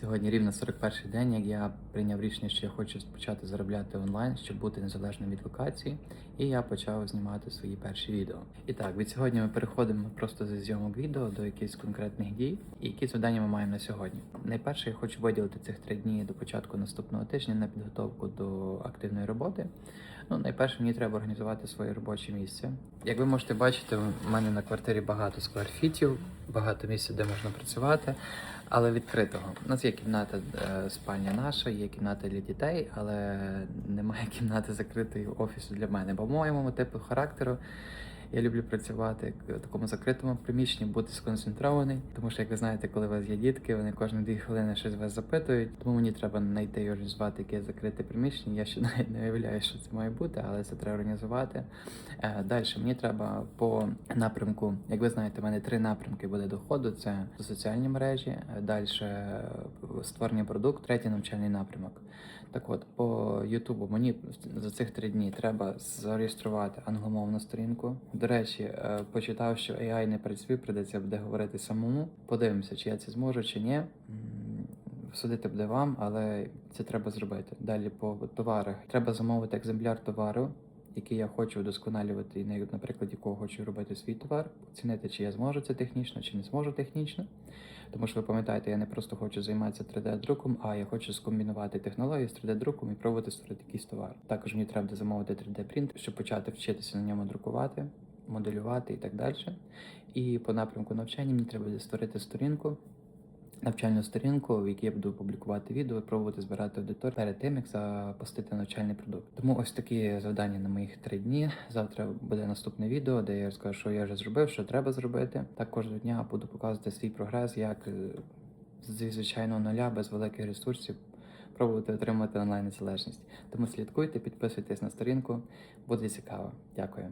Сьогодні рівно 41 день, як я прийняв рішення, що я хочу почати заробляти онлайн, щоб бути незалежним від локації, і я почав знімати свої перші відео. І так, від сьогодні ми переходимо просто зі зйомок відео до якихось конкретних дій, і які завдання ми маємо на сьогодні. Найперше, я хочу виділити цих три дні до початку наступного тижня на підготовку до активної роботи. Ну, найперше, мені треба організувати своє робоче місце. Як ви можете бачити, в мене на квартирі багато скверфітів, багато місця, де можна працювати, але відкритого. У нас є кімната е, спальня наша, є кімната для дітей, але немає кімнати закритої офісу для мене. Бо моєму типу характеру я люблю працювати в такому закритому приміщенні, бути сконцентрований. Тому що, як ви знаєте, коли у вас є дітки, вони кожні дві хвилини щось вас запитують. Тому мені треба знайти і організувати яке закрите приміщення. Я ще навіть не уявляю, що це має бути, але це треба організувати. Далі мені треба по напрямку, як ви знаєте, в мене три напрямки буде доходу: це соціальні мережі, далі створення продукту, третій навчальний напрямок. Так от, по Ютубу мені за цих три дні треба зареєструвати англомовну сторінку. До речі, е, почитав, що AI не працює, придеться буде говорити самому. Подивимося, чи я це зможу, чи ні. Судити буде вам, але це треба зробити. Далі по товарах треба замовити екземпляр товару, який я хочу вдосконалювати, і на на якого хочу робити свій товар, оцінити, чи я зможу це технічно, чи не зможу технічно. Тому що ви пам'ятаєте, я не просто хочу займатися 3D-друком, а я хочу скомбінувати технології з 3D-друком і пробувати створити якийсь товар. Також мені треба замовити 3D-принт, щоб почати вчитися на ньому друкувати, моделювати і так далі. І по напрямку навчання мені треба буде створити сторінку. Навчальну сторінку, в якій я буду публікувати відео, пробувати збирати аудиторію перед тим, як запустити навчальний продукт. Тому ось такі завдання на моїх три дні. Завтра буде наступне відео, де я розкажу, що я вже зробив, що треба зробити. Так кожного дня буду показувати свій прогрес, як е, зі звичайного нуля без великих ресурсів пробувати отримати онлайн незалежність. Тому слідкуйте, підписуйтесь на сторінку, буде цікаво. Дякую.